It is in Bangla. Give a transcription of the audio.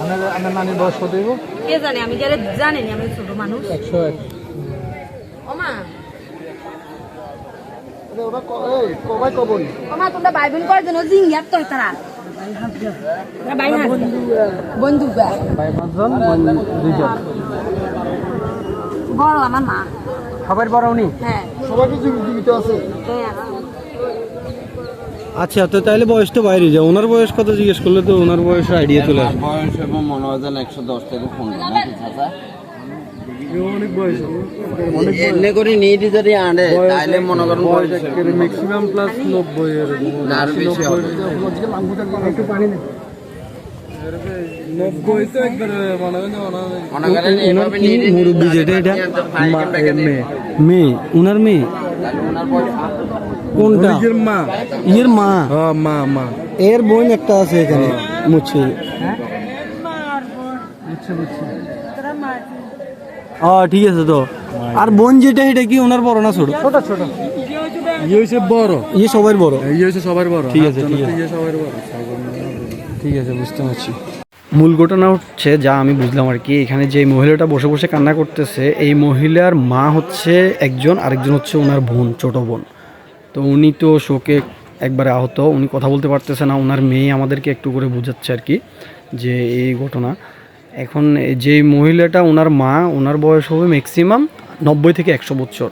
আপনার আপনার নানির বয়স কত হইব? কে জানে? আমি গেলে জানেনি আমি ছোট মানুষ। একশো এক। ওমা। ওরা কবাই কবই ওমা তোমরা বাইবেল করে দেন জিঙ্গিয়ার তো তারা ওরা বাইরে আছে। বন্ধু গা। ভাই পাঁচজন দুইজন। বড় আমার মা। সবার বড় উনি? হ্যাঁ। সবাই কিছু জীবিত আছে। হ্যাঁ আচ্ছা তো তাহলে বয়স তো বাইরে যায়। ওনার বয়স কত জিজ্ঞেস করলে তো ওনার বয়স আইডিয়া চলে আসবে বয়স এবং মনে হয় যেন একশো দশ থেকে পনেরো নাকি চাচা? অনেক বয়স। এমনি করে নিয়ে যদি আনে তাহলে মনে করেন বয়স ম্যাক্সিমাম প্লাস নব্বই আরও বেশি হবে। একটু পানি নেই। হয় মুরব্বী যেটা এটা? মেয়ে। ওনার মেয়ে? কোনটা? নিজের মা। ইয়ের মা? হ্যাঁ মা মা। এর বোন একটা আছে এখানে মুছে। বুঝছে বুঝছে ও ঠিক আছে তো। আর বোন যেটা এটা কি ওনার বড় না ছোট? ছোট ছোট। ইয়ে হচ্ছে বড়। ইয়ে সবার বড়। ইয়ে হচ্ছে সবার বড়। ঠিক আছে, ঠিক আছে। ইয়ে সবার বড়। ঠিক আছে বুঝতে পারছি। মূল ঘটনা হচ্ছে যা আমি বুঝলাম আর কি এখানে যে মহিলাটা বসে বসে কান্না করতেছে এই মহিলার মা হচ্ছে একজন আরেকজন হচ্ছে ওনার বোন ছোট বোন। তো উনি তো শোকে একবারে আহত, উনি কথা বলতে পারতেছে না ওনার মেয়ে আমাদেরকে একটু করে বোঝাচ্ছে আর কি, যে এই ঘটনা। এখন যে মহিলাটা ওনার মা ওনার বয়স হবে ম্যাক্সিমাম নব্বই থেকে একশো বছর।